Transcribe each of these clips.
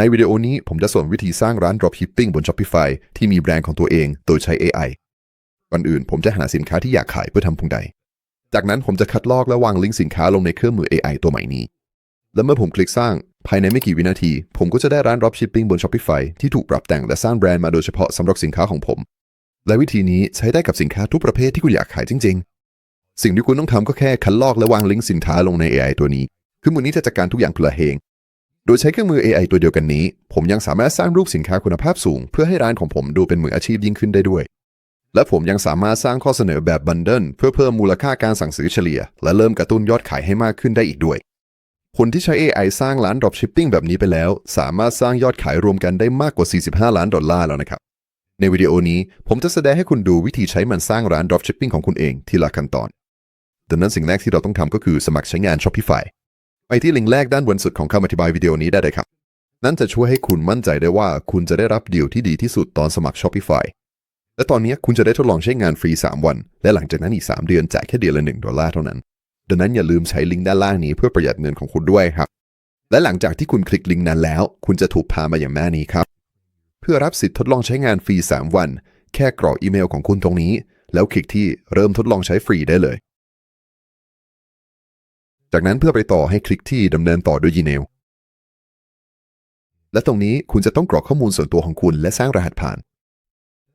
ในวิดีโอนี้ผมจะสอนวิธีสร้างร้าน dropshipping บน Shopify ที่มีแบรนด์ของตัวเองโดยใช้ AI ก่อนอื่นผมจะหาสินค้าที่อยากขายเพื่อทำพุงใด จากนั้นผมจะคัดลอกและวางลิงก์สินค้าลงในเครื่องมือ AI ตัวใหม่นี้ และเมื่อผมคลิกสร้างภายในไม่กี่วินาที ผมก็จะได้ร้าน dropshipping บน Shopify ที่ถูกปรับแต่งและสร้างแบรนด์มาโดยเฉพาะสำหรับสินค้าของผม และวิธีนี้ใช้ได้กับสินค้าทุกประเภทที่คุณอยากขายจริง ๆ สิ่งที่คุณต้องทำก็แค่คัดลอกและวางลิงก์สินค้าลงใน AI ตัวนี้ คือมือนี้จะจัดการทุกอย่างพลเฮง โดยใช้เครื่องมือ AI ตัวเดียวกันนี้ ผมยังสามารถสร้างรูปสินค้าคุณภาพสูง เพื่อให้ร้านของผมดูเป็นมืออาชีพยิ่งขึ้นได้ด้วย และผมยังสามารถสร้างข้อเสนอแบบบันเดิลเพื่อเพิ่มมูลค่าการสั่งซื้อเฉลี่ย และเริ่มกระตุ้นยอดขายให้มากขึ้นได้อีกด้วย คนที่ใช้ AI สร้างร้าน dropshipping แบบนี้ไปแล้ว สามารถสร้างยอดขายรวมกันได้มากกว่า 45 ล้านดอลลาร์แล้วนะครับ ในวิดีโอนี้ผมจะแสดงให้คุณดูวิธีใช้มันสร้างร้าน dropshipping ของคุณเองทีละขั้นตอนดังนั้นสิ่งแรกที่เราต้องทำก็คือสมัครใช้งาน Shopify ไปที่ลิงก์แรกด้านบนสุดของคำอธิบายวิดีโอนี้ได้เลยครับ นั่นจะช่วยให้คุณมั่นใจได้ว่าคุณจะได้รับดีลที่ดีที่สุดตอนสมัคร Shopify และตอนนี้คุณจะได้ทดลองใช้งานฟรี 3 วัน และหลังจากนั้นอีก 3 เดือนจ่ายแค่เดือนละ 1 ดอลลาร์เท่านั้น ดังนั้นอย่าลืมใช้ลิงก์ด้านล่างนี้เพื่อประหยัดเงินของคุณด้วยครับ และหลังจากที่คุณคลิกลิงก์นั้นแล้ว คุณจะถูกพามาอย่างหน้านี้ครับ เพื่อรับสิทธิ์ทดลองใช้งานฟรี 3 วัน แค่กรอกอีเมลของคุณตรงนี้ แล้วคลิกที่เริ่มทดลองใช้ฟรีได้เลย จากนั้นเพื่อไปต่อให้คลิกที่ดำเนินต่อด้วย Gmail และตรงนี้คุณจะต้องกรอกข้อมูลส่วนตัวของคุณและสร้างรหัสผ่าน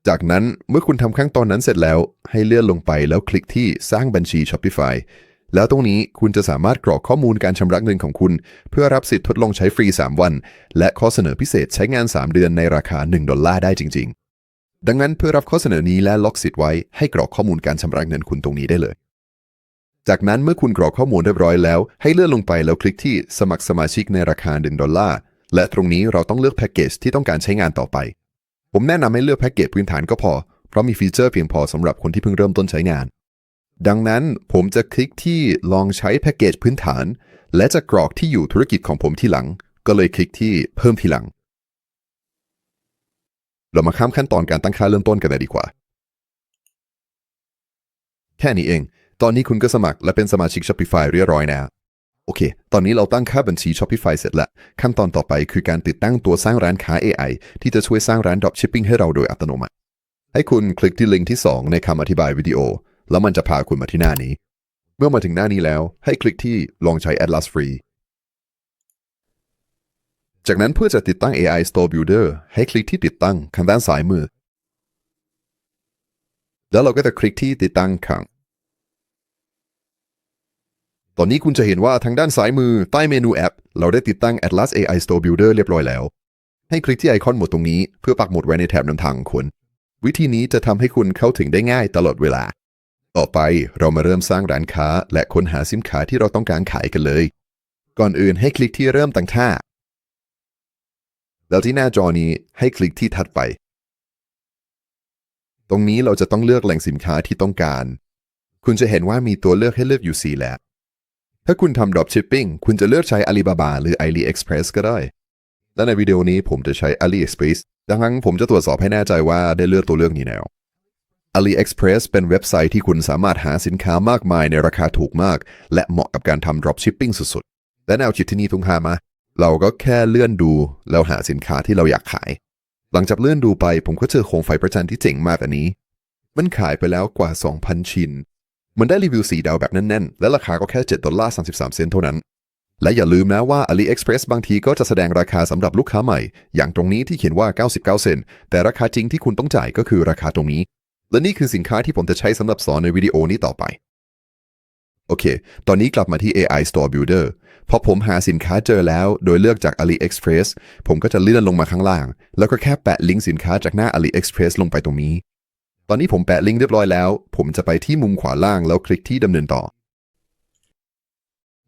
จากนั้นเมื่อคุณทำขั้นตอนนั้นเสร็จแล้ว ให้เลื่อนลงไปแล้วคลิกที่สร้างบัญชี Shopify แล้วตรงนี้คุณจะสามารถกรอกข้อมูลการชำระเงินของคุณ เพื่อรับสิทธิ์ทดลองใช้ฟรี 3 วัน และข้อเสนอพิเศษใช้งาน 3 เดือนในราคา 1 ดอลลาร์ได้จริง ๆ ดังนั้นเพื่อรับข้อเสนอนี้และล็อกสิทธิ์ไว้ให้กรอกข้อมูลการชำระเงินคุณตรงนี้ได้เลย จากนั้นเมื่อคุณกรอกข้อมูลเรียบร้อยแล้ว ให้เลื่อนลงไปแล้วคลิกที่สมัครสมาชิกในราคา1ดอลลาร์และตรงนี้เราต้องเลือกแพ็กเกจที่ต้องการใช้งานต่อไป ผมแนะนำให้เลือกแพ็กเกจพื้นฐานก็พอ เพราะมีฟีเจอร์เพียงพอสำหรับคนที่เพิ่งเริ่มต้นใช้งาน ดังนั้นผมจะคลิกที่ลองใช้แพ็กเกจพื้นฐาน และจะกรอกที่อยู่ธุรกิจของผมที่หลัง ก็เลยคลิกที่เพิ่มทีหลัง เรามาข้ามขั้นตอนการตั้งค่าเริ่มต้นกันเลยดีกว่า แค่นี้เอง ตอนนี้คุณก็สมัครและเป็นสมาชิก Shopify เรียบร้อยแล้วโอเค ตอนนี้เราตั้งค่าบัญชี Shopify เสร็จแล้วขั้นตอนต่อไปคือการติดตั้งตัวสร้างร้านค้า AI ที่จะช่วยสร้างร้าน Dropshipping ให้เราโดยอัตโนมัติ ให้คุณคลิกที่ลิงก์ที่ 2 ในคำอธิบายวิดีโอ แล้วมันจะพาคุณมาที่หน้านี้ เมื่อมาถึงหน้านี้แล้ว ให้คลิกที่ลองใช้ Atlas Free จากนั้นเพื่อจะติดตั้ง AI Store Builder ให้คลิกที่ติดตั้งข้างด้านซ้ายมือ แล้วเราก็จะคลิกที่ติดตั้งข้าง ตอนนี้คุณจะเห็นว่าทางด้านซ้ายมือใต้เมนูแอป เราได้ติดตั้ง Atlas AI Store Builder เรียบร้อยแล้ว ให้คลิกที่ไอคอนหมดตรงนี้เพื่อปักหมุดไว้ในแถบนำทางของคุณ วิธีนี้จะทำให้คุณเข้าถึงได้ง่ายตลอดเวลา ต่อไปเรามาเริ่มสร้างร้านค้า และค้นหาสินค้าที่เราต้องการขายกันเลย ก่อนอื่นให้คลิกที่เริ่มตั้งค่า แล้วที่หน้าจอนี้ให้คลิกที่ถัดไป ตรงนี้เราจะต้องเลือกแหล่งสินค้าที่ต้องการ คุณจะเห็นว่ามีตัวเลือกให้เลือกอยู่4แหล้ว ถ้าคุณทำ dropshipping คุณจะเลือกใช้ Alibaba หรือ AliExpress ก็ได้ และในวิดีโอนี้ผมจะใช้ AliExpress ดังนั้นผมจะตรวจสอบให้แน่ใจว่าได้เลือกตัวเลือกนี้แล้ว AliExpress เป็นเว็บไซต์ที่คุณสามารถหาสินค้ามากมายในราคาถูกมาก และเหมาะกับการทำ dropshipping สุดๆ และแนวคิดที่นี่ทุ่งหามาเราก็แค่เลื่อนดูแล้วหาสินค้าที่เราอยากขาย หลังจากเลื่อนดูไปผมก็เจอโคมไฟประจันที่เจ๋งมากอันนี้ มันขายไปแล้วกว่า 2,000 ชิ้น มันได้รีวิวสีดาวแบบแน่นๆ และราคาก็แค่ 7 ดอลลาร์33 เซนต์เท่านั้น และอย่าลืมนะว่า AliExpress บางทีก็จะแสดงราคาสำหรับลูกค้าใหม่ อย่างตรงนี้ที่เขียนว่า 99 เซนต์แต่ราคาจริงที่คุณต้องจ่ายก็คือราคาตรงนี้ และนี่คือสินค้าที่ผมจะใช้สำหรับสอนในวิดีโอนี้ต่อไปโอเค ตอนนี้กลับมาที่ AI Store Builder พอผมหาสินค้าเจอแล้ว โดยเลือกจาก AliExpress ผมก็จะเลื่อนลงมาข้างล่าง แล้วก็แค่แปะลิงก์สินค้าจากหน้า AliExpress ลงไปตรงนี้ ตอนนี้ผมแปะลิงก์เรียบร้อยแล้ว ผมจะไปที่มุมขวาล่างแล้วคลิกที่ดำเนินต่อ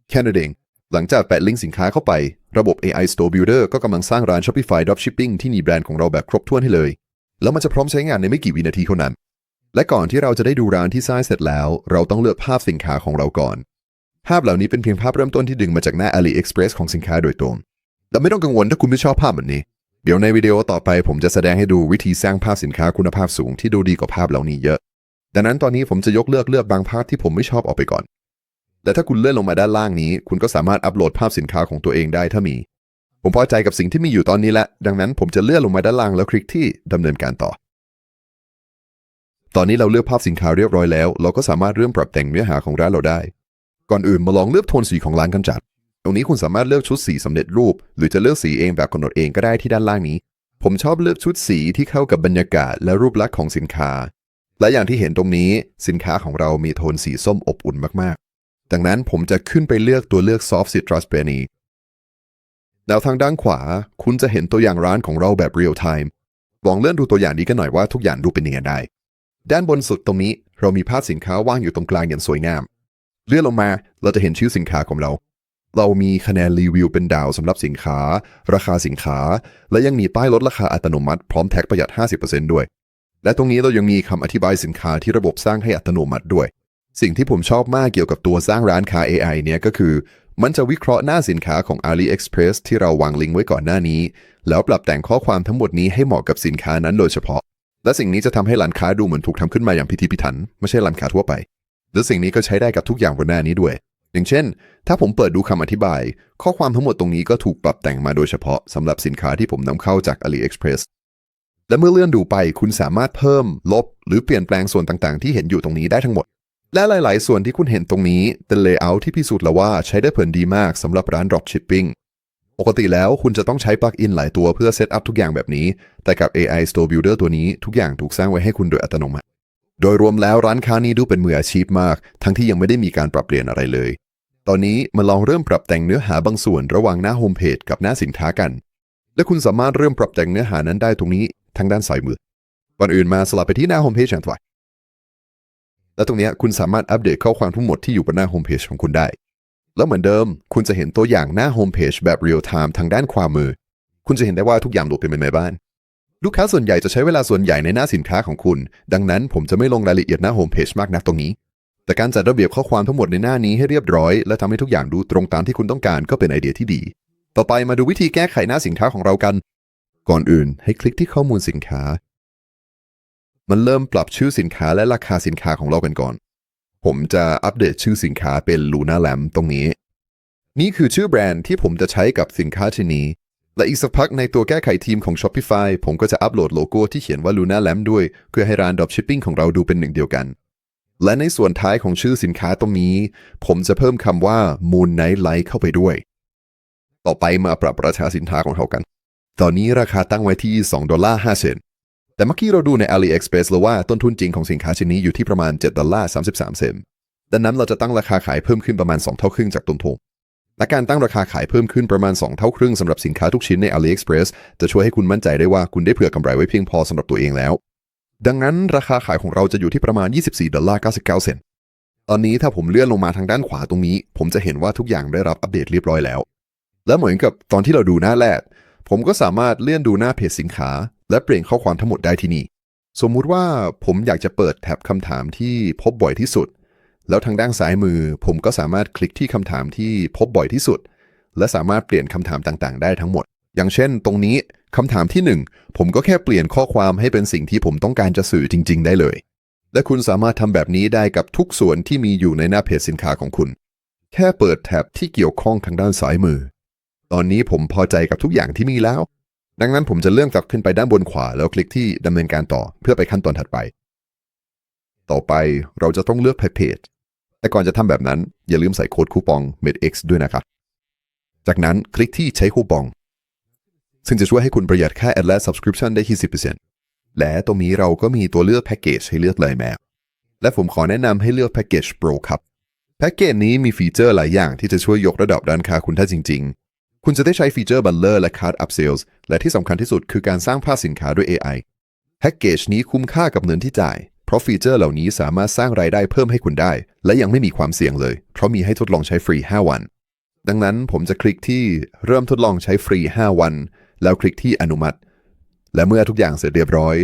แค่นั้นเอง หลังจากแปะลิงก์สินค้าเข้าไป ระบบ AI Store Builder ก็กำลังสร้างร้าน Shopify Dropshipping ที่มีแบรนด์ของเราแบบครบถ้วนให้เลย แล้วมันจะพร้อมใช้งานในไม่กี่วินาทีเท่านั้น และก่อนที่เราจะได้ดูร้านที่สร้างเสร็จแล้ว เราต้องเลือกภาพสินค้าของเราก่อน ภาพเหล่านี้เป็นเพียงภาพเริ่มต้นที่ดึงมาจากหน้า AliExpress ของสินค้าโดยตรงแต่ไม่ต้องกังวลถ้าคุณไม่ชอบภาพแบบนี้ เดี๋ยวในวิดีโอต่อไปผมจะแสดงให้ดูวิธีสร้างภาพสินค้าคุณภาพสูงที่ดูดีกว่าภาพเหล่านี้เยอะ ดังนั้นตอนนี้ผมจะยกเลือกเลือกบางภาพที่ผมไม่ชอบออกไปก่อน และถ้าคุณเลื่อนลงมาด้านล่างนี้ คุณก็สามารถอัปโหลดภาพสินค้าของตัวเองได้ถ้ามี ผมพอใจกับสิ่งที่มีอยู่ตอนนี้แล้วดังนั้นผมจะเลื่อนลงมาด้านล่างแล้วคลิกที่ดำเนินการต่อ ตอนนี้เราเลือกภาพสินค้าเรียบร้อยแล้ว เราก็สามารถเริ่มปรับแต่งเนื้อหาของร้านเราได้ ก่อนอื่นมาลองเลือกโทนสีของร้านกันจัด ตรงนี้คุณสามารถเลือกชุดสีสำเร็จรูป หรือจะเลือกสีเองแบบกำหนดเองก็ได้ที่ด้านล่างนี้ ผมชอบเลือกชุดสีที่เข้ากับบรรยากาศและรูปลักษณ์ของสินค้า และอย่างที่เห็นตรงนี้สินค้าของเรามีโทนสีส้มอบอุ่นมากๆ ดังนั้นผมจะขึ้นไปเลือกตัวเลือก Soft Citrus Berry แนวทางด้านขวา คุณจะเห็นตัวอย่างร้านของเราแบบ real time ลองเลื่อนดูตัวอย่างนี้กันหน่อยว่าทุกอย่างดูเป็นยังไงได้ ด้านบนสุดตรงนี้เรามีภาพสินค้าว่างอยู่ตรงกลางอย่างสวยงาม เลื่อนลงมาเราจะเห็นชื่อสินค้าของเรา เรามีคะแนนรีวิวเป็นดาวสำหรับสินค้า ราคาสินค้า และยังมีป้ายลดราคาอัตโนมัติพร้อมแท็กประหยัด 50%ด้วย และตรงนี้เรายังมีคำอธิบายสินค้าที่ระบบสร้างให้อัตโนมัติด้วย สิ่งที่ผมชอบมากเกี่ยวกับตัวสร้างร้านค้า AI เนี่ยก็คือ มันจะวิเคราะห์หน้าสินค้าของ AliExpress ที่เราวางลิงก์ไว้ก่อนหน้านี้ แล้วปรับแต่งข้อความทั้งหมดนี้ให้เหมาะกับสินค้านั้นโดยเฉพาะ และสิ่งนี้จะทำให้ร้านค้าดูเหมือนถูกทำขึ้นมาอย่างพิธีพิถัน ไม่ใช่ร้านค้าทั่วไป และสิ่งนี้ก็ใช้ได้กับทุกอย่างบนหน้านี้ด้วย อย่างเช่น ถ้าผมเปิดดูคำอธิบาย ข้อความทั้งหมดตรงนี้ก็ถูกปรับแต่งมาโดยเฉพาะสำหรับสินค้าที่ผมนำเข้าจาก AliExpress และเมื่อเลื่อนดูไปคุณสามารถเพิ่ม ลบ หรือเปลี่ยนแปลงส่วนต่างๆ ที่เห็นอยู่ตรงนี้ได้ทั้งหมด และหลาย ๆ ส่วนที่คุณเห็นตรงนี้เป็น layout ที่พิสูจน์แล้วว่าใช้ได้ผลดีมากสำหรับร้าน dropshipping ปกติแล้วคุณจะต้องใช้ปลั๊กอินหลายตัวเพื่อเซตอัพทุกอย่างแบบนี้ แต่กับ AI Store Builder ตัวนี้ทุกอย่างถูกสร้างไว้ให้คุณโดยอัตโนมัติ โดยรวมแล้วร้านค้านี้ดูเป็นมืออาชีพมาก ทั้งที่ยังไม่ได้มีการปรับเปลี่ยนอะไรเลย ตอนนี้มาลองเริ่มปรับแต่งเนื้อหาบางส่วนระหว่างหน้าโฮมเพจกับหน้าสินค้ากัน และคุณสามารถเริ่มปรับแต่งเนื้อหานั้นได้ตรงนี้ทางด้านซ้ายมือ ก่อนอื่นมาสลับไปที่หน้าโฮมเพจกันต่อและตรงนี้คุณสามารถอัปเดตข้อความทั้งหมดที่อยู่บนหน้าโฮมเพจของคุณได้ แล้วเหมือนเดิม คุณจะเห็นตัวอย่างหน้าโฮมเพจแบบเรียลไทม์ทางด้านขวามือ คุณจะเห็นได้ว่าทุกอย่างโหลดเป็นในบ้าน ลูกค้าส่วนใหญ่จะใช้เวลาส่วนใหญ่ในหน้าสินค้าของคุณ ดังนั้นผมจะไม่ลงรายละเอียดหน้าโฮมเพจมากนักตรงนี้ แต่การจัดระเบียบข้อความทั้งหมดในหน้านี้ให้เรียบร้อย และทำให้ทุกอย่างดูตรงตามที่คุณต้องการก็เป็นไอเดียที่ดี ต่อไปมาดูวิธีแก้ไขหน้าสินค้าของเรากัน ก่อนอื่นให้คลิกที่ข้อมูลสินค้า มันเริ่มปรับชื่อสินค้าและราคาสินค้าของเรากันก่อน ผมจะอัปเดตชื่อสินค้าเป็น Luna Lamp ตรงนี้ นี่คือชื่อแบรนด์ที่ผมจะใช้กับสินค้าชิ้นนี้ และอีกสักพักในตัวแก้ไขทีมของ Shopify ผมก็จะอัปโหลดโลโก้ที่เขียนว่า Luna Lamp ด้วย เพื่อให้ร้าน Dropshipping ของเราดูเป็นหนึ่งเดียวกัน และในส่วนท้ายของชื่อสินค้าตรงนี้ ผมจะเพิ่มคำว่า Moon Night Light เข้าไปด้วย ต่อไปมาปรับราคาสินค้าของเขากัน ตอนนี้ราคาตั้งไว้ที่ 2 ดอลลาร์5เซนต์แต่เมื่อกี้เราดูใน AliExpress แล้วว่าต้นทุนจริงของสินค้าชิ้นนี้อยู่ที่ประมาณ 7 ดอลลาร์33 เซนต์ดังนั้นเราจะตั้งราคาขายเพิ่มขึ้นประมาณ 2 เท่าครึ่งจากต้นทุนและการตั้งราคาขายเพิ่มขึ้นประมาณ 2 เท่าครึ่งสำหรับสินค้าทุกชิ้นใน AliExpress จะช่วยให้คุณมั่นใจได้ว่าคุณได้เผื่อกำไรไว้เพียงพอสำหรับตัวเองแล้ว ดังนั้นราคาขายของเราจะอยู่ที่ประมาณ 24ดอลลาร์99 เซนต์ตอนนี้ถ้าผมเลื่อนลงมาทางด้านขวาตรงนี้ ผมจะเห็นว่าทุกอย่างได้รับอัปเดตเรียบร้อยแล้ว และเหมือนกับตอนที่เราดูหน้าแรก ผมก็สามารถเลื่อนดูหน้าเพจสินค้า และเปลี่ยนข้อความทั้งหมดได้ที่นี่ สมมุติว่าผมอยากจะเปิดแท็บคำถามที่พบบ่อยที่สุด แล้วทางด้านซ้ายมือ ผมก็สามารถคลิกที่คำถามที่พบบ่อยที่สุด และสามารถเปลี่ยนคำถามต่างๆ ได้ทั้งหมด อย่างเช่น ตรงนี้ คำถามที่หนึ่งผมก็แค่เปลี่ยนข้อความให้เป็นสิ่งที่ผมต้องการจะสื่อจริง ๆ ได้เลย และคุณสามารถทำแบบนี้ได้กับทุกส่วนที่มีอยู่ในหน้าเพจสินค้าของคุณ แค่เปิดแท็บที่เกี่ยวข้องทางด้านซ้ายมือ ตอนนี้ผมพอใจกับทุกอย่างที่มีแล้ว ดังนั้นผมจะเลื่อนกลับขึ้นไปด้านบนขวาแล้วคลิกที่ดำเนินการต่อเพื่อไปขั้นตอนถัดไป ต่อไปเราจะต้องเลือกเพจแต่ก่อนจะทำแบบนั้นอย่าลืมใส่โค้ดคูปอง MEDX ด้วยนะครับ จากนั้นคลิกที่ใช้คูปอง ซึ่งจะช่วยให้คุณประหยัดค่า Ad Subscription ได้ที่10%และตรงนี้เราก็มีตัวเลือกแพ็กเกจให้เลือกเลยแมและผมขอแนะนำให้เลือกแพ็กเกจ Pro ครับ แพ็กเกจนี้มีฟีเจอร์หลายอย่างที่จะช่วยยกระดับด้านค้าคุณได้จริง ๆ คุณจะได้ใช้ฟีเจอร์บัลเลอร์และ Card Up Sales และที่สำคัญที่สุดคือการสร้างภาพสินค้าด้วย AI แพ็กเกจนี้คุ้มค่ากับเงินที่จ่าย เพราะฟีเจอร์เหล่านี้สามารถสร้างรายได้เพิ่มให้คุณได้ และยังไม่มีความเสี่ยงเลย เพราะมีให้ทดลองใช้ฟรี 5 วัน ดังนั้นผมจะคลิกที่เริ่มทดลองใช้ฟรี 5 วัน แล้วคลิกที่อนุมัติ และเมื่อทุกอย่างเสร็จเรียบร้อย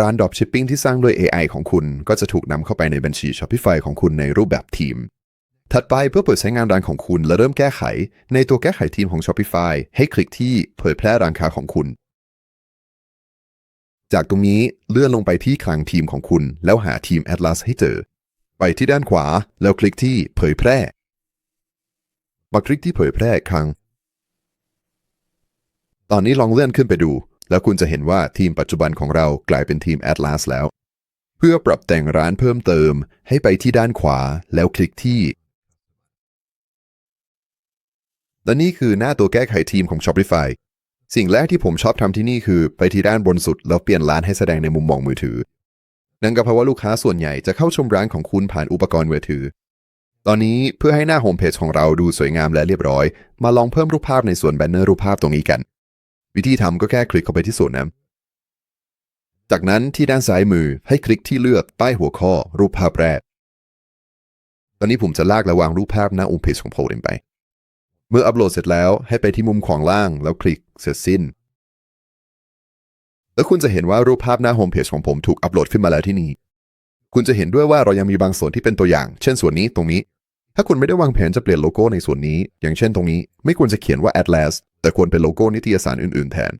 ร้าน Dropshipping ที่สร้างด้วย AI ของคุณ ก็จะถูกนำเข้าไปในบัญชี Shopify ของคุณในรูปแบบทีม ถัดไปเพื่อเปิดใช้งานร้านของคุณและเริ่มแก้ไข ในตัวแก้ไขทีมของ Shopify ให้คลิกที่เผยแพร่ร้านค้าของคุณ จากตรงนี้เลื่อนลงไปที่คลังทีมของคุณ แล้วหาทีม Atlas ให้เจอ ไปที่ด้านขวาแล้วคลิกที่เผยแพร่มาคลิกที่เผยแพร่อีกครั้ง ตอนนี้ลองเลื่อนขึ้นไปดู แล้วคุณจะเห็นว่าทีมปัจจุบันของเรากลายเป็นทีม Atlas แล้ว เพื่อปรับแต่งร้านเพิ่มเติม ให้ไปที่ด้านขวาแล้วคลิกที่ และนี่คือหน้าตัวแก้ไขทีมของ Shopify สิ่งแรกที่ผมชอบทำที่นี่คือไปที่ด้านบนสุด แล้วเปลี่ยนร้านให้แสดงในมุมมองมือถือ นั่นก็เพราะว่าลูกค้าส่วนใหญ่จะเข้าชมร้านของคุณผ่านอุปกรณ์มือถือ ตอนนี้เพื่อให้หน้าโฮมเพจของเราดูสวยงามและเรียบร้อย มาลองเพิ่มรูปภาพในส่วนแบนเนอร์รูปภาพตรงนี้กัน วิธีทำก็แค่คลิกเข้าไปที่ส่วนนั้น จากนั้นที่ด้านซ้ายมือให้คลิกที่เลือกใต้หัวข้อรูปภาพแรก ตอนนี้ผมจะลากและวางรูปภาพหน้าโฮมเพจของโพลไป เมื่ออัปโหลดเสร็จแล้วให้ไปที่มุมขวางล่างแล้วคลิกเสร็จสิ้น แล้วคุณจะเห็นว่ารูปภาพหน้าโฮมเพจของผมถูกอัปโหลดขึ้นมาแล้วที่นี่ คุณจะเห็นด้วยว่าเรายังมีบางส่วนที่เป็นตัวอย่าง เช่นส่วนนี้ตรงนี้ ถ้าคุณไม่ได้วางแผนจะเปลี่ยนโลโก้ในส่วนนี้ อย่างเช่นตรงนี้ ไม่ควรจะเขียนว่า Atlas แต่ควรเป็นโลโก้นิตยสารอื่นๆแทน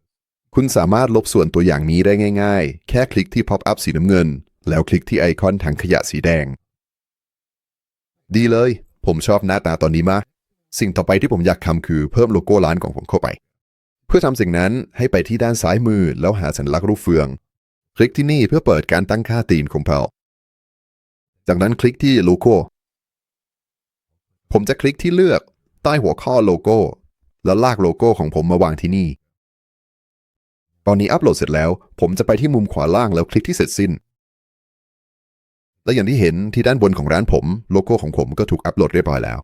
คุณสามารถลบส่วนตัวอย่างนี้ได้ง่ายๆ แค่คลิกที่ pop up สีน้ำเงิน แล้วคลิกที่ไอคอนถังขยะสีแดง ดีเลย ผมชอบหน้าตาตอนนี้มากสิ่งต่อไปที่ผมอยากทำคือเพิ่มโลโก้ร้านของผมเข้าไป เพื่อทำสิ่งนั้นให้ไปที่ด้านซ้ายมือแล้วหาสัญลักษณ์รูปเฟือง คลิกที่นี่เพื่อเปิดการตั้งค่าธีมของเราจากนั้นคลิกที่โลโก้ ผมจะคลิกที่เลือกใต้หัวข้อโลโก้ แล้วลากโลโก้ของผมมาวางที่นี่ ตอนนี้อัปโหลดเสร็จแล้ว ผมจะไปที่มุมขวาล่างแล้วคลิกที่เสร็จสิ้น และอย่างที่เห็นที่ด้านบนของร้านผม โลโก้ของผมก็ถูกอัปโหลดเรียบร้อยแล้ว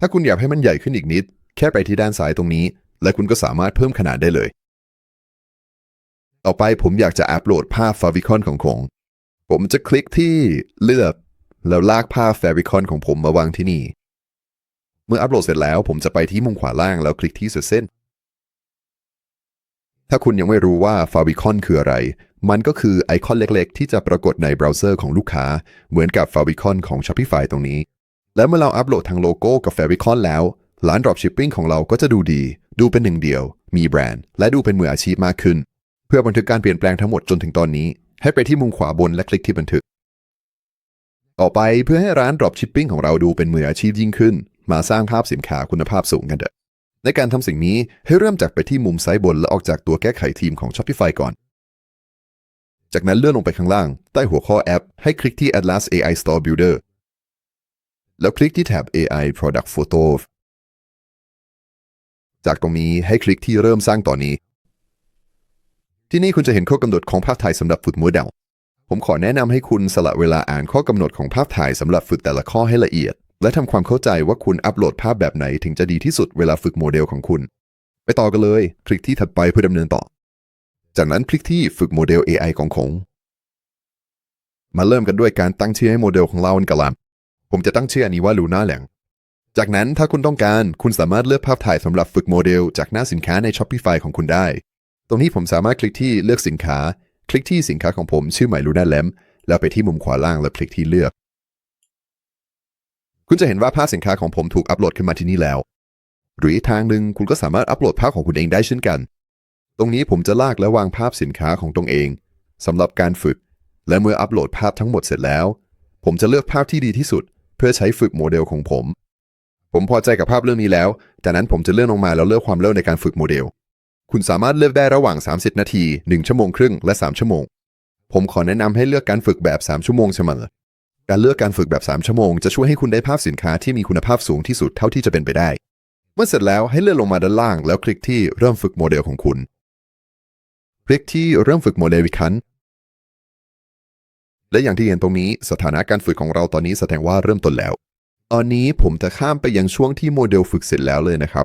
ถ้าคุณอยากให้มันใหญ่ขึ้นอีกนิด แค่ไปที่ด้านซ้ายตรงนี้ และคุณก็สามารถเพิ่มขนาดได้เลย ต่อไปผมอยากจะอัปโหลดภาพฟาวิคอนของผมผมจะคลิกที่เลือกแล้วลากภาพแฟาวิคอนของผมมาวางที่นี่ เมื่ออัปโหลดเสร็จแล้วผมจะไปที่มุมขวาล่างแล้วคลิกที่เส้น ถ้าคุณยังไม่รู้ว่า Favicon คืออะไร มันก็คือไอคอนเล็กๆ ที่จะปรากฏในเบราว์เซอร์ของลูกค้า เหมือนกับ Favicon ของ Shopify ตรงนี้ และเมื่อเราอัปโหลดทางโลโก้กับ Favicon แล้วร้าน Dropshipping ของเราก็จะดูดี ดูเป็นหนึ่งเดียว มีแบรนด์ และดูเป็นมืออาชีพมากขึ้น เพื่อบันทึกการเปลี่ยนแปลงทั้งหมดจนถึงตอนนี้ ให้ไปที่มุมขวาบนและคลิกที่บันทึก ต่อไปเพื่อให้ร้าน Dropshipping ของเราดูเป็นมืออาชีพยิ่งขึ้น มาสร้างภาพสินค้าคุณภาพสูงกันเถอะ ในการทำสิ่งนี้ให้เริ่มจากไปที่มุมซ้ายบนและออกจากตัวแก้ไขทีมของ Shopify ก่อน จากนั้นเลื่อนลงไปข้างล่าง ใต้หัวข้อแอป ให้คลิกที่ Atlas AI Store Builder แล้วคลิกที่แท็บ AI Product Photo จากตรงนี้ให้คลิกที่เริ่มสร้างตอนนี้ ที่นี่คุณจะเห็นข้อกำหนดของภาพถ่ายสำหรับฝึกโมเดลผมขอแนะนำให้คุณสละเวลาอ่านข้อกำหนดของภาพถ่ายสำหรับฝึกแต่ละข้อให้ละเอียด และทำความเข้าใจว่าคุณอัปโหลดภาพแบบไหนถึงจะดีที่สุดเวลาฝึกโมเดลของคุณ ไปต่อกันเลย คลิกที่ถัดไปเพื่อดำเนินต่อ จากนั้นคลิกที่ฝึกโมเดล AI ของผมมาเริ่มกันด้วยการตั้งชื่อให้โมเดลของเราอันกะลามผมจะตั้งชื่ออันนี้ว่าลูน่าแหลงจากนั้นถ้าคุณต้องการคุณสามารถเลือกภาพถ่ายสำหรับฝึกโมเดล จากหน้าสินค้าใน Shopify ของคุณได้ ตรงนี้ผมสามารถคลิกที่เลือกสินค้า คลิกที่สินค้าของผมชื่อใหม่ลูน่าแลมแล้วไปที่มุมขวาล่างแล้วคลิกที่เลือก คุณจะเห็นว่าภาพสินค้าของผมถูกอัปโหลดขึ้นมาที่นี่แล้ว หรืออีกทางหนึ่งคุณก็สามารถอัปโหลดภาพของคุณเองได้เช่นกัน ตรงนี้ผมจะลากและวางภาพสินค้าของตรงเองสำหรับการฝึก และเมื่ออัปโหลดภาพทั้งหมดเสร็จแล้ว ผมจะเลือกภาพที่ดีที่สุด เพื่อใช้ฝึกโมเดลของผม ผมพอใจกับภาพเรื่องนี้แล้วจากนั้นผมจะเลื่อนลงมาแล้วเลือกความเร็วในการฝึกโมเดล คุณสามารถเลือกได้ระหว่าง 30 นาที 1 ชั่วโมงครึ่งและ 3 ชั่วโมง ผมขอแนะนำให้เลือกการฝึกแบบ 3 ชั่วโมงเสมอ การเลือกการฝึกแบบ 3 ชั่วโมงจะช่วยให้คุณได้ภาพสินค้าที่มีคุณภาพสูงที่สุดเท่าที่จะเป็นไปได้ เมื่อเสร็จแล้วให้เลื่อนลงมาด้านล่างแล้วคลิกที่เริ่มฝึกโมเดลของคุณ คลิกที่เริ่มฝึกโมเดลอีกครั้งและอย่างที่เห็นตรงนี้สถานะการฝึกของเราตอนนี้แสดงว่าเริ่มต้นแล้ว ตอนนี้ผมจะข้ามไปยังช่วงที่โมเดลฝึกเสร็จแล้วเลยนะครับ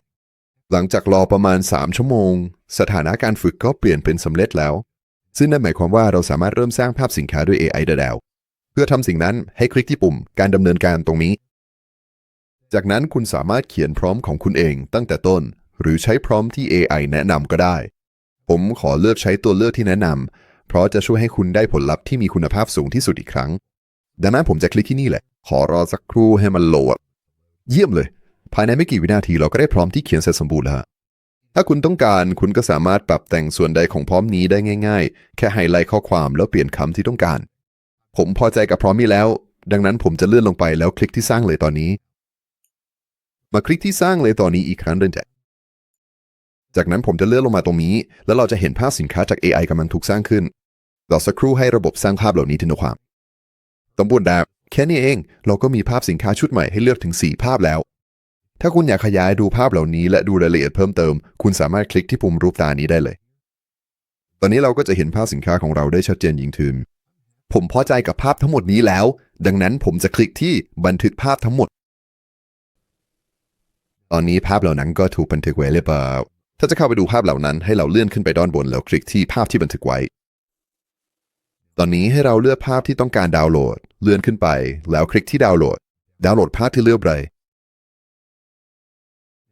หลังจากรอประมาณ 3 ชั่วโมง สถานะการฝึกก็เปลี่ยนเป็นสำเร็จแล้ว ซึ่งนั่นหมายความว่าเราสามารถเริ่มสร้างภาพสินค้าด้วย AI ได้แล้ว พื่อทำสิ่งนั้นให้คลิกที่ปุ่มการดำเนินการตรงนี้ จากนั้นคุณสามารถเขียนพร้อมของคุณเองตั้งแต่ต้น หรือใช้พร้อมที่ AI แนะนำก็ได้ ผมขอเลือกใช้ตัวเลือกที่แนะนำเพราะจะช่วยให้คุณได้ผลลัพธ์ที่มีคุณภาพสูงที่สุดอีกครั้ง ดังนั้นผมจะคลิกที่นี่แหละ ขอรอสักครู่ให้มันโหลด เยี่ยมเลย ภายในไม่กี่วินาทีเราก็ได้พร้อมที่เขียนเสร็จสมบูรณ์แล้วถ้าคุณต้องการคุณก็สามารถปรับแต่งส่วนใดของพร้อมนี้ได้ง่าย ๆ แค่ไฮไลท์ข้อความแล้วเปลี่ยนคำที่ต้องการ ผมพอใจกับพร้อมนี้แล้ว ดังนั้นผมจะเลื่อนลงไปแล้วคลิกที่สร้างเลยตอนนี้ มาคลิกที่สร้างเลยตอนนี้อีกครั้งหนึ่งจ้ะจากนั้นผมจะเลื่อนลงมาตรงนี้ แล้วเราจะเห็นภาพสินค้าจาก AI กำลังถูกสร้างขึ้นเรอสักครู่ให้ระบบสร้างภาพเหล่านี้ทีละความสมบูรณ์แบบแค่นี้เอง เราก็มีภาพสินค้าชุดใหม่ให้เลือกถึง 4 ภาพแล้ว ถ้าคุณอยากขยายดูภาพเหล่านี้และดูรายละเอียดเพิ่มเติม คุณสามารถคลิกที่ปุ่มรูปตานี้ได้เลย ตอนนี้เราก็จะเห็นภาพสินค้าของเราได้ชัดเจนยิ่งขึ้น ผมพอใจกับภาพทั้งหมดนี้แล้ว ดังนั้นผมจะคลิกที่บันทึกภาพทั้งหมด ตอนนี้ภาพเหล่านั้นก็ถูกบันทึกไว้เรียบร้อยถ้าจะเข้าไปดูภาพเหล่านั้นให้เราเลื่อนขึ้นไปด้านบนแล้วคลิกที่ภาพที่บันทึกไว้ ตอนนี้ให้เราเลือกภาพที่ต้องการดาวน์โหลด เลื่อนขึ้นไป แล้วคลิกที่ดาวน์โหลด ดาวน์โหลดภาพที่เลือกไป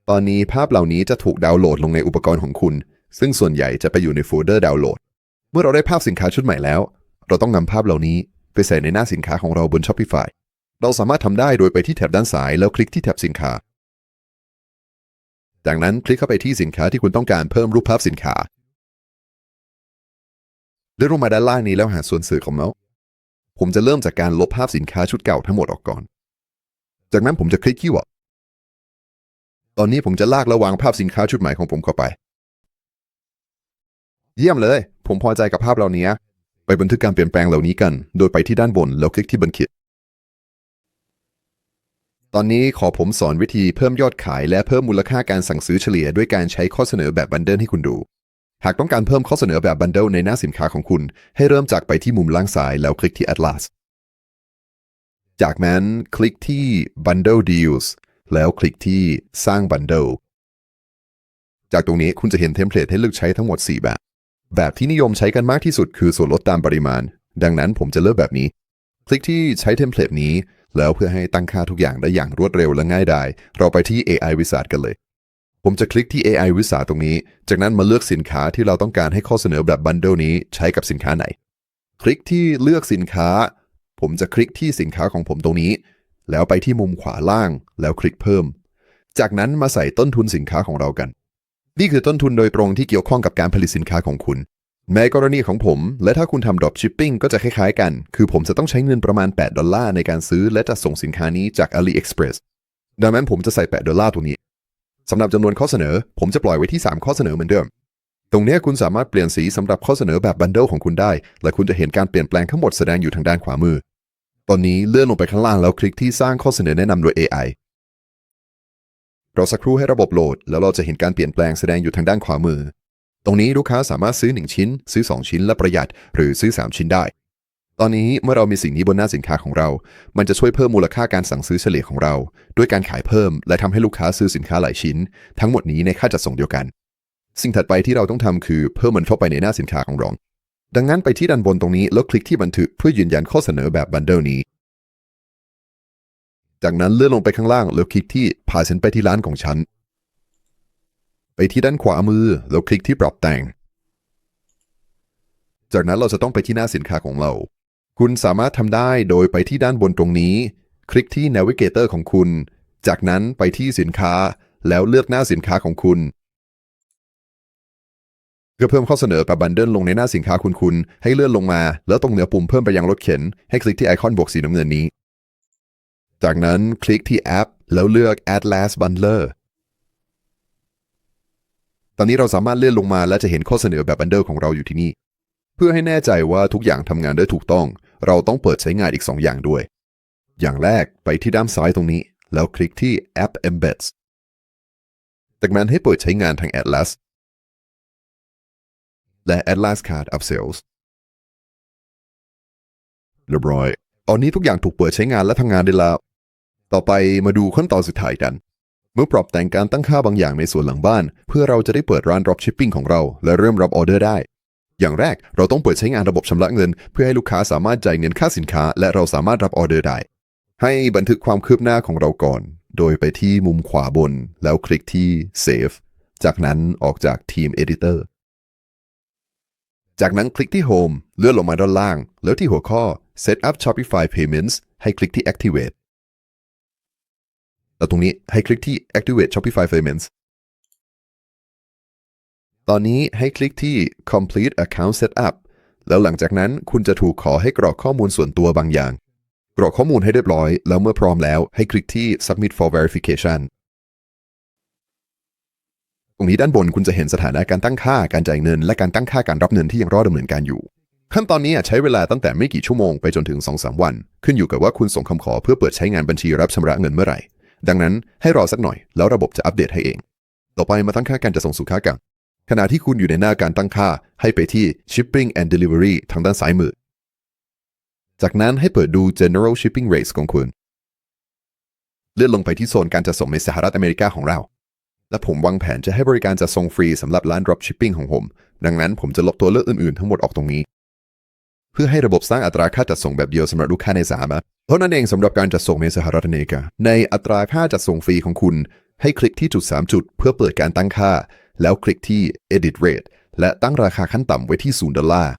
ตอนนี้ภาพเหล่านี้จะถูกดาวน์โหลดลงในอุปกรณ์ของคุณ ซึ่งส่วนใหญ่จะไปอยู่ในโฟลเดอร์ดาวน์โหลด เมื่อเราได้ภาพสินค้าชุดใหม่แล้ว เราต้องนำภาพเหล่านี้ไปใส่ในหน้าสินค้าของเราบน Shopify เราสามารถทำได้โดยไปที่แถบด้านซ้ายแล้วคลิกที่แถบสินค้า จากนั้นคลิกเข้าไปที่สินค้าที่คุณต้องการเพิ่มรูปภาพสินค้าเลื่อนลงมาด้านล่างนี้แล้วหาส่วนสื่อของเมาส์ผมจะเริ่มจากการลบภาพสินค้าชุดเก่าทั้งหมดออกก่อน จากนั้นผมจะคลิกคีย์เวิร์ดตอนนี้ผมจะลากและวางภาพสินค้าชุดใหม่ของผมเข้าไป เยี่ยมเลย ผมพอใจกับภาพเหล่านี้ ไปบันทึกการเปลี่ยนแปลงเหล่านี้กัน โดยไปที่ด้านบนแล้วคลิกที่บันทึกตอนนี้ขอผมสอนวิธีเพิ่มยอดขาย และเพิ่มมูลค่าการสั่งซื้อเฉลี่ยด้วยการใช้ข้อเสนอแบบบันเดิลให้คุณดู หากต้องการเพิ่มข้อเสนอแบบบันเดิลในหน้าสินค้าของคุณ ให้เริ่มจากไปที่มุมล่างซ้ายแล้วคลิกที่ Atlas จากนั้นคลิกที่ Bundle Deals แล้วคลิกที่สร้าง Bundle จากตรงนี้คุณจะเห็นเทมเพลตให้เลือกใช้ทั้งหมด 4 แบบ แบบที่นิยมใช้กันมากที่สุดคือส่วนลดตามปริมาณ ดังนั้นผมจะเลือกแบบนี้ คลิกที่ใช้เทมเพลตนี้ แล้วเพื่อให้ตั้งค่าทุกอย่างได้อย่างรวดเร็วและง่ายดาย เราไปที่ AI Wizard กันเลย ผมจะคลิกที่ AI Wizard ตรงนี้ จากนั้นมาเลือกสินค้าที่เราต้องการให้ข้อเสนอแบบบันเดิลนี้ใช้กับสินค้าไหน คลิกที่เลือกสินค้า ผมจะคลิกที่สินค้าของผมตรงนี้ แล้วไปที่มุมขวาล่าง แล้วคลิกเพิ่ม จากนั้นมาใส่ต้นทุนสินค้าของเรากัน นี่คือต้นทุนโดยตรงที่เกี่ยวข้องกับการผลิตสินค้าของคุณ ในกรณีของผม และถ้าคุณทำ drop shipping ก็จะคล้ายๆกัน คือผมจะต้องใช้เงินประมาณ 8 ดอลลาร์ในการซื้อและจะส่งสินค้านี้จาก AliExpress ดังนั้นผมจะใส่ 8 ดอลลาร์ตรงนี้สำหรับจำนวนข้อเสนอ ผมจะปล่อยไว้ที่ 3 ข้อเสนอเหมือนเดิม ตรงนี้คุณสามารถเปลี่ยนสีสำหรับข้อเสนอแบบบันเดิลของคุณได้ และคุณจะเห็นการเปลี่ยนแปลงทั้งหมดแสดงอยู่ทางด้านขวามือ ตอนนี้เลื่อนลงไปข้างล่างแล้วคลิกที่สร้างข้อเสนอแนะนำโดย AI ราสักครู่ให้ระบบโหลด แล้วเราจะเห็นการเปลี่ยนแปลงแสดงอยู่ทางด้านขวามือ ตรงนี้ลูกค้าสามารถซื้อ 1 ชิ้น ซื้อ 2 ชิ้นและประหยัด หรือซื้อ 3 ชิ้นได้ ตอนนี้เมื่อเรามีสิ่งนี้บนหน้าสินค้าของเรา มันจะช่วยเพิ่มมูลค่าการสั่งซื้อเฉลี่ยของเรา ด้วยการขายเพิ่ม และทำให้ลูกค้าซื้อสินค้าหลายชิ้น ทั้งหมดนี้ในค่าจัดส่งเดียวกัน สิ่งถัดไปที่เราต้องทำคือเพิ่มมันเข้าไปในหน้าสินค้าของเราดังนั้นไปที่ด้านบนตรงนี้แล้วคลิกที่บันทึกเพื่อยืนยันข้อเสนอแบบบันเดิลนี้ จากนั้นเลื่อนลงไปข้างล่างแล้วคลิกที่พาฉันไปที่ร้านของฉัน ไปที่ด้านขวามือแล้วคลิกที่ปรับแต่ง จากนั้นเราจะต้องไปที่หน้าสินค้าของเรา คุณสามารถทำได้โดยไปที่ด้านบนตรงนี้ คลิกที่ Navigator ของคุณ จากนั้นไปที่สินค้าแล้วเลือกหน้าสินค้าของคุณ เพื่อเพิ่มข้อเสนอแบบบันเดิลลงในหน้าสินค้าคุณคุณให้เลื่อนลงมา แล้วตรงเหนือปุ่มเพิ่มไปยังรถเข็น ให้คลิกที่ไอคอนบวกสีน้ำเงินนี้ จากนั้นคลิกที่แอป แล้วเลือก Add Last Bundler ตอนนี้เราสามารถเลื่อนลงมาและจะเห็นข้อเสนอแบบบันเดิลของเราอยู่ที่นี่ เพื่อให้แน่ใจว่าทุกอย่างทำงานได้ถูกต้อง เราต้องเปิดใช้งานอีก 2 อย่างด้วย อย่างแรกไปที่ด้านซ้ายตรงนี้ แล้วคลิกที่ App Embeds จากนั้นให้เปิดใช้งานทาง Atlas และ Atlas Card Upsells เรียบร้อย ตอนนี้ทุกอย่างถูกเปิดใช้งานและทำงานได้แล้ว ต่อไปมาดูขั้นตอนสุดท้ายกัน เมื่อปรับแต่งการตั้งค่าบางอย่างในส่วนหลังบ้าน เพื่อเราจะได้เปิดร้าน dropshipping ของเรา และเริ่มรับออเดอร์ได้ อย่างแรกเราต้องเปิดใช้งานระบบชำระเงิน เพื่อให้ลูกค้าสามารถจ่ายเงินค่าสินค้า และเราสามารถรับออเดอร์ได้ ให้บันทึกความคืบหน้าของเราก่อน โดยไปที่มุมขวาบน แล้วคลิกที่ Save จากนั้นออกจาก Team Editor จากนั้นคลิกที่ Home เลื่อนลงมาด้านล่าง แล้วที่หัวข้อ Set up Shopify Payments ให้คลิกที่ Activate แล้วตรงนี้ให้คลิกที่ Activate Shopify Payments ตอนนี้ให้คลิกที่ Complete Account Setup แล้วหลังจากนั้นคุณจะถูกขอให้กรอกข้อมูลส่วนตัวบางอย่าง กรอกข้อมูลให้เรียบร้อย แล้วเมื่อพร้อมแล้วให้คลิกที่ Submit for Verification ตรงนี้ด้านบนคุณจะเห็นสถานะการตั้งค่าการจ่ายเงิน และการตั้งค่าการรับเงินที่ยังรอดำเนินการอยู่ ขั้นตอนนี้ใช้เวลาตั้งแต่ไม่กี่ชั่วโมงไปจนถึง 2-3 วัน ขึ้นอยู่กับว่าคุณส่งคำขอเพื่อเปิดใช้งานบัญชีรับชำระเงินเมื่อไหร่ ดังนั้นให้รอสักหน่อยแล้วระบบจะอัปเดตให้เอง ต่อไปมาตั้งค่าการจะส่งสุขากรรมขณะที่คุณอยู่ในหน้าการตั้งค่าให้ไปที่ Shipping and Delivery ทางด้านซ้ายมือ จากนั้นให้เปิดดู General Shipping Rates ของคุณ เลื่อนลงไปที่โซนการจัดส่งในสหรัฐอเมริกาของเรา และผมวางแผนจะให้บริการจัดส่งฟรีสำหรับร้าน drop shipping ของผม ดังนั้นผมจะลบตัวเลือกอื่นๆทั้งหมดออกตรงนี้ เพื่อให้ระบบสร้างอัตราค่าจัดส่งแบบเดียวสำหรับลูกค้าในสหรัฐเพราะนั่นเองสำหรับการจัดส่งในสหรัฐอเมริกา ในอัตราค่าจัดส่งฟรีของคุณ ให้คลิกที่จุด 3 จุด เพื่อเปิดการตั้งค่า แล้วคลิกที่ edit rate และตั้งราคาขั้นต่ำไว้ที่0ดอลลาร์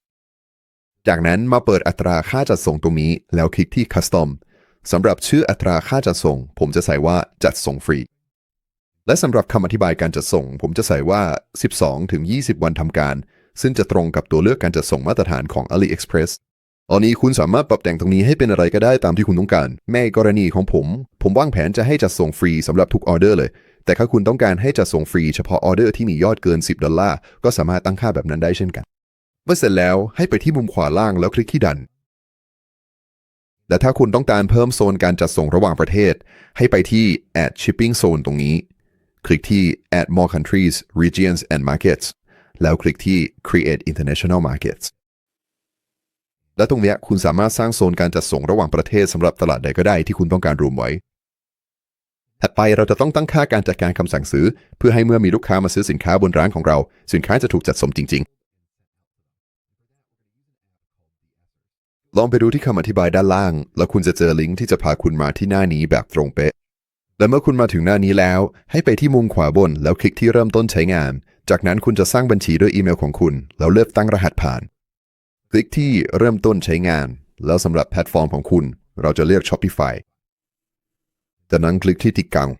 จากนั้นมาเปิดอัตราค่าจัดส่งตรงนี้ แล้วคลิกที่ custom สำหรับชื่ออัตราค่าจัดส่ง ผมจะใส่ว่าจัดส่งฟรี และสำหรับคำอธิบายการจัดส่ง ผมจะใส่ว่า 12-20 วันทำการ ซึ่งจะตรงกับตัวเลือกการจัดส่งมาตรฐานของ AliExpress ตอนนี้คุณสามารถปรับแต่งตรงนี้ให้เป็นอะไรก็ได้ตามที่คุณต้องการ แม่กรณีของผม ผมวางแผนจะให้จัดส่งฟรีสำหรับทุกออเดอร์เลย แต่ถ้าคุณต้องการให้จัดส่งฟรีเฉพาะออเดอร์ที่มียอดเกิน 10 ดอลลาร์ ก็สามารถตั้งค่าแบบนั้นได้เช่นกัน เมื่อเสร็จแล้วให้ไปที่มุมขวาล่างแล้วคลิกที่ดัน และถ้าคุณต้องการเพิ่มโซนการจัดส่งระหว่างประเทศ ให้ไปที่ add shipping zone ตรงนี้ คลิกที่ add more countries regions and markets แล้วคลิกที่ create international markets และตรงนี้คุณสามารถสร้างโซนการจัดส่งระหว่างประเทศสำหรับตลาดใดก็ได้ที่คุณต้องการรวมไว้ ถัดไปเราจะต้องตั้งค่าการจัดการคำสั่งซื้อ เพื่อให้เมื่อมีลูกค้ามาซื้อสินค้าบนร้านของเรา สินค้าจะถูกจัดส่งจริง ๆ ลองไปดูที่คำอธิบายด้านล่าง แล้วคุณจะเจอลิงก์ที่จะพาคุณมาที่หน้านี้แบบตรงเป๊ะและเมื่อคุณมาถึงหน้านี้แล้ว ให้ไปที่มุมขวาบนแล้วคลิกที่เริ่มต้นใช้งาน จากนั้นคุณจะสร้างบัญชีด้วยอีเมลของคุณ แล้วเลือกตั้งรหัสผ่าน คลิกที่เริ่มต้นใช้งาน แล้วสำหรับแพลตฟอร์มของคุณ เราจะเลือก Shopify จากนั้นคลิกที่ติดกัง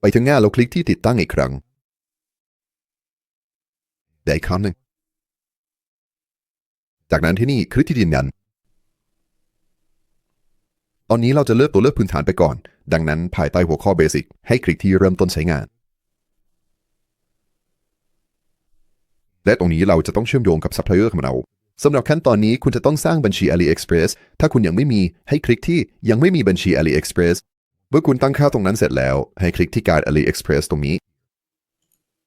ไปถึงหน้าเราคลิกที่ติดตั้งอีกครั้งได้อีกคำหนึ่งจากนั้นที่นี่คลิกที่ยืนยันตอนนี้เราจะเลือกตัวเลือกพื้นฐานไปก่อน ดังนั้นภายใต้หัวข้อ Basic ให้คลิกที่เริ่มต้นใช้งาน และตรงนี้เราจะต้องเชื่อมโยงกับซัพพลายเออร์ของเราสำหรับขั้นตอนนี้คุณจะต้องสร้างบัญชี AliExpress ถ้าคุณยังไม่มีให้คลิกที่ยังไม่มีบัญชี AliExpress เมื่อคุณตั้งค่าตรงนั้นเสร็จแล้ว ให้คลิกที่การ AliExpress ตรงนี้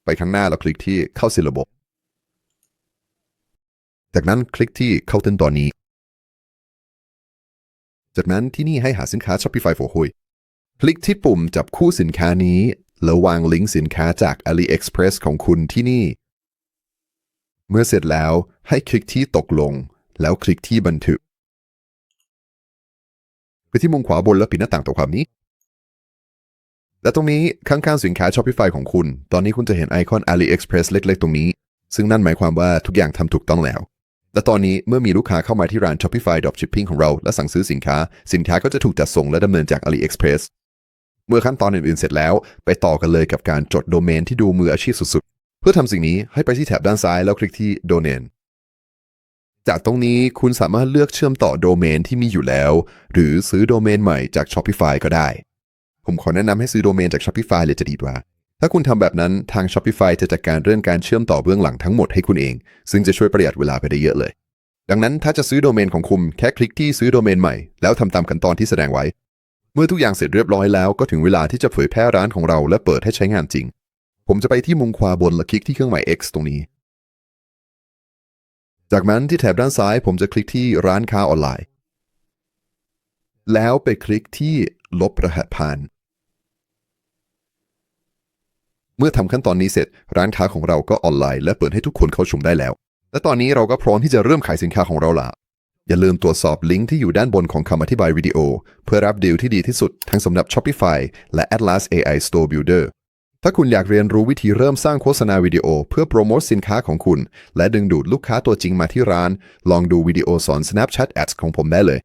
ไปข้างหน้าแล้วคลิกที่เข้าสู่ระบบ จากนั้นคลิกที่เข้าต้นตอนนี้ จากนั้นที่นี่ให้หาสินค้า Shopify for คุยคลิกที่ปุ่มจับคู่สินค้านี้ แล้ววางลิงก์สินค้าจาก AliExpress ของคุณที่นี่ เมื่อเสร็จแล้วให้คลิกที่ตกลง แล้วคลิกที่บันทึกไปที่มุมขวาบนแล้วปิดหน้าต่างตัวความนี้ และตรงนี้ข้างๆสินค้า Shopify ของคุณ ตอนนี้คุณจะเห็นไอคอน AliExpress เล็กๆ ตรงนี้ ซึ่งนั่นหมายความว่าทุกอย่างทำถูกต้องแล้ว และตอนนี้เมื่อมีลูกค้าเข้ามาที่ร้าน Shopify Dropshipping ของเราและสั่งซื้อสินค้า สินค้าก็จะถูกจัดส่งและดำเนินจาก AliExpress เมื่อขั้นตอนอื่นๆเสร็จแล้ว ไปต่อกันเลยกับการจดโดเมนที่ดูมืออาชีพสุดๆ เพื่อทำสิ่งนี้ให้ไปที่แถบด้านซ้ายแล้วคลิกที่ Domain จากตรงนี้คุณสามารถเลือกเชื่อมต่อโดเมนที่มีอยู่แล้ว หรือซื้อโดเมนใหม่จาก Shopify ก็ได้ ผมขอแนะนำให้ซื้อโดเมนจาก Shopify เลยจะดีกว่า ถ้าคุณทำแบบนั้นทาง Shopify จะจัดการเรื่องการเชื่อมต่อเบื้องหลังทั้งหมดให้คุณเอง ซึ่งจะช่วยประหยัดเวลาไปได้เยอะเลย ดังนั้นถ้าจะซื้อโดเมนของคุณแค่คลิกที่ซื้อโดเมนใหม่แล้วทำตามขั้นตอนที่แสดงไว้ เมื่อทุกอย่างเสร็จเรียบร้อยแล้วก็ถึงเวลาที่จะเผยแพร่ร้านของเราและเปิดให้ใช้งานจริง ผมจะไปที่มุมขวาบนและคลิกที่เครื่องหมาย X ตรงนี้ จากนั้นที่แถบด้านซ้าย ผมจะคลิกที่ร้านค้าออนไลน์ แล้วไปคลิกที่ลบรหัสผ่าน เมื่อทำขั้นตอนนี้เสร็จ ร้านค้าของเราก็ออนไลน์ และเปิดให้ทุกคนเข้าชมได้แล้ว และตอนนี้เราก็พร้อมที่จะเริ่มขายสินค้าของเราละอย่าลืมตรวจสอบลิงก์ที่อยู่ด้านบนของคำอธิบายวิดีโอ เพื่อรับดีลที่ดีที่สุดทั้งสำหรับ Shopify และ Atlas AI Store Builder ถ้าคุณอยากเรียนรู้วิธีเริ่มสร้างโฆษณาวิดีโอ เพื่อโปรโมทสินค้าของคุณ และดึงดูดลูกค้าตัวจริงมาที่ร้าน ลองดูวิดีโอสอน Snapchat Ads ของผมได้เลย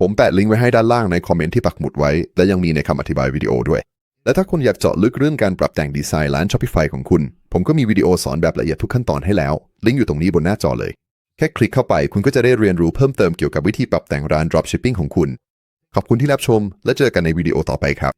ผมแปะลิงก์ไว้ให้ด้านล่างในคอมเมนต์ที่ปักหมุดไว้ และยังมีในคำอธิบายวิดีโอด้วย และถ้าคุณอยากเจาะลึกเรื่องการปรับแต่งดีไซน์ร้าน Shopify ของคุณ ผมก็มีวิดีโอสอนแบบละเอียดทุกขั้นตอนให้แล้ว ลิงก์อยู่ตรงนี้บนหน้าจอเลย แค่คลิกเข้าไปคุณก็จะได้เรียนรู้เพิ่มเติมเกี่ยวกับวิธีปรับแต่งร้าน Dropshipping ของคุณ ขอบคุณที่รับชม และเจอกันในวิดีโอต่อไปครับ